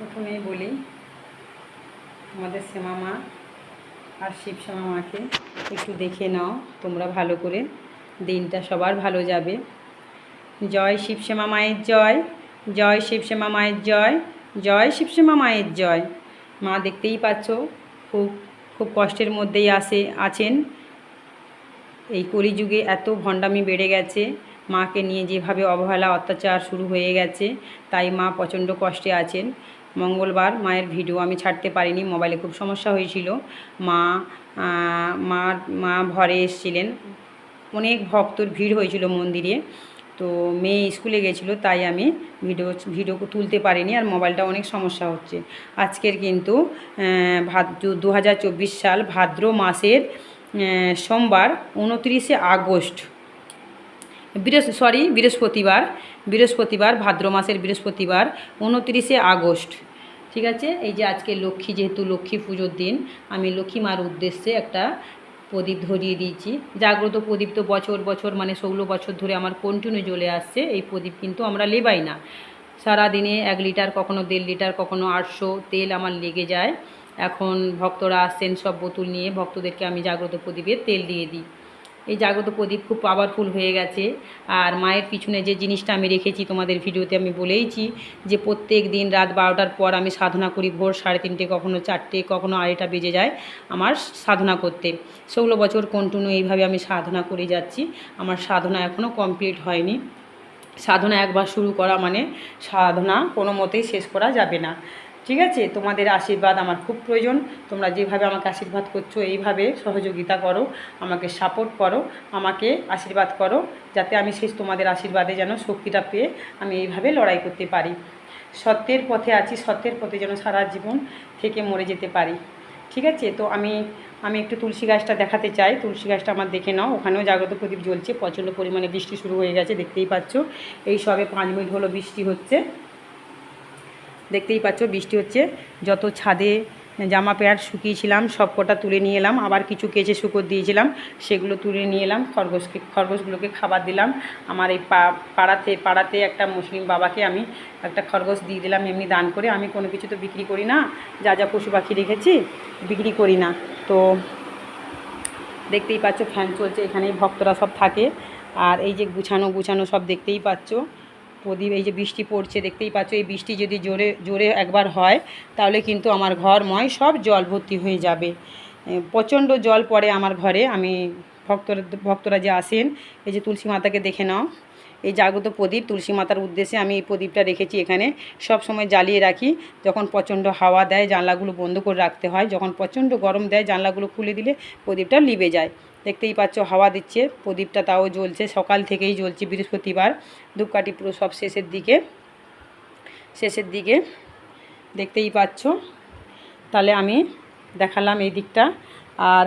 প্রথমেই বলি, আমাদের শ্যামা মা আর শিব শ্যামা মাকে একটু দেখে নাও, তোমরা ভালো করে। দিনটা সবার ভালো যাবে। জয় শিব শ্যামা মায়ের জয় জয় শিব শ্যামা মায়ের জয় জয় শিব শ্যামা মায়ের জয়। মা দেখতেই পাচ্ছ, খুব খুব কষ্টের মধ্যেই আসে, আছেন। এই কলিযুগে এত ভণ্ডামি বেড়ে গেছে, মাকে নিয়ে যেভাবে অবহেলা, অত্যাচার শুরু হয়ে গেছে, তাই মা প্রচণ্ড কষ্টে আছেন। মঙ্গলবার মায়ের ভিডিও আমি ছাড়তে পারিনি মোবাইলে খুব সমস্যা হয়েছিল। মা মা মা ভরে এসেছিলেন। অনেক ভক্তর ভিড় হয়েছিল মন্দিরে। তো মেয়ে স্কুলে গেছিল, তাই আমি ভিডিও ভিডিও তুলতে পারিনি আর মোবাইলটা অনেক সমস্যা হচ্ছে। আজকের কিন্তু ভাদ্র দু হাজার চব্বিশ সাল ভাদ্র মাসের সোমবার, উনত্রিশে আগস্ট বৃহস্প সরি বৃহস্পতিবার বৃহস্পতিবার, ভাদ্র মাসের বৃহস্পতিবার, উনত্রিশে আগস্ট। ঠিক আছে? এই যে আজকে লক্ষ্মী, যেহেতু লক্ষ্মী পুজোর দিন, আমি লক্ষ্মী মার উদ্দেশ্যে একটা প্রদীপ ধরিয়ে দিয়েছি। জাগ্রত প্রদীপ তো বছর বছর মানে ষোলো বছর ধরে আমার কন্টিনিউ জ্বলে আসছে। এই প্রদীপ কিন্তু আমরা লেবাই না। সারাদিনে এক লিটার, কখনো দেড় লিটার, কখনো আটশো তেল আমার লেগে যায়। এখন ভক্তরা আসছেন সব বোতল নিয়ে। ভক্তদেরকে আমি জাগ্রত প্রদীপে তেল দিয়ে দিই। এই জাগ্রত প্রদীপ খুব পাওয়ারফুল হয়ে গেছে। আর মায়ের পিছনে যে জিনিসটা আমি রেখেছি তোমাদের ভিডিওতে আমি বলেইছি যে প্রত্যেক দিন রাত বারোটার পর আমি সাধনা করি ভোর সাড়ে তিনটে, কখনো চারটে, কখনো আড়াইটা বেজে যায় আমার সাধনা করতে। ষোলো বছর কন্টিনিউ এইভাবে আমি সাধনা করে যাচ্ছি। আমার সাধনা এখনও কমপ্লিট হয়নি। সাধনা একবার শুরু করা মানে সাধনা কোনো মতেই শেষ করা যাবে না। ঠিক আছে? তোমাদের আশীর্বাদ আমার খুব প্রয়োজন। তোমরা যেভাবে আমাকে আশীর্বাদ করছ, এইভাবে সহযোগিতা করো, আমাকে সাপোর্ট করো, আমাকে আশীর্বাদ করো, যাতে আমি শেষ তোমাদের আশীর্বাদে যেন শক্তিটা পেয়ে আমি এইভাবে লড়াই করতে পারি। সত্যের পথে আছি, সত্যের পথে যেন সারা জীবন থেকে মরে যেতে পারি। ঠিক আছে? তো আমি আমি একটু তুলসী গাছটা দেখাতে চাই। তুলসী গাছটা আমার দেখে নাও। ওখানেও জাগ্রত প্রদীপ জ্বলছে। প্রচণ্ড পরিমাণে বৃষ্টি শুরু হয়ে গেছে, দেখতেই পাচ্ছ। এই সবে পাঁচ মিনিট হলো বৃষ্টি হচ্ছে। দেখতেই পাচ্ছ, বৃষ্টি হচ্ছে। যত ছাদে জামা প্যান্ট শুকিয়েছিলাম, সব কটা তুলে নিয়ে এলাম। আবার কিছু কেচে শুকোর দিয়েছিলাম, সেগুলো তুলে নিয়ে এলাম। খরগোশকে, খরগোশগুলোকে খাবার দিলাম। আমার এই পাড়াতে পাড়াতে একটা মুসলিম বাবাকে আমি একটা খরগোশ দিয়ে দিলাম, এমনি দান করে। আমি কোনো কিছু তো বিক্রি করি না। যা যা পশু পাখি রেখেছি বিক্রি করি না। তো দেখতেই পাচ্ছ, ফ্যান চলছে, এখানেই ভক্তরা সব থাকে। আর এই যে গুছানো গুছানো সব দেখতেই পাচ্ছ। প্রদীপ, এই যে বৃষ্টি পড়ছে, দেখতেই পাচ্ছ, এই বৃষ্টি যদি জোরে জোরে একবার হয়, তাহলে কিন্তু আমার ঘরময় সব জল ভর্তি হয়ে যাবে। প্রচণ্ড জল পড়ে আমার ঘরে। আমি ভক্তরা ভক্তরা যে আসেন, এই যে তুলসী মাতাকে দেখে নাও। এই জাগ্রত প্রদীপ, তুলসী মাতার উদ্দেশ্যে আমি এই প্রদীপটা রেখেছি এখানে। সব সময় জ্বালিয়ে রাখি, যখন প্রচণ্ড হাওয়া দেয়, জানলাগুলো বন্ধ করে রাখতে হয়। যখন প্রচণ্ড গরম দেয়, জানলাগুলো খুলে দিলে প্রদীপটা লিবে যায়। দেখতেই পাচ্ছ, হাওয়া দিচ্ছে, প্রদীপটা তাও জ্বলছে, সকাল থেকেই জ্বলছে বৃহস্পতিবার, ধূপকাঠি পুরো সব শেষের দিকে শেষের দিকে দেখতেই পাচ্ছ। তাহলে আমি দেখালাম এই দিকটা, আর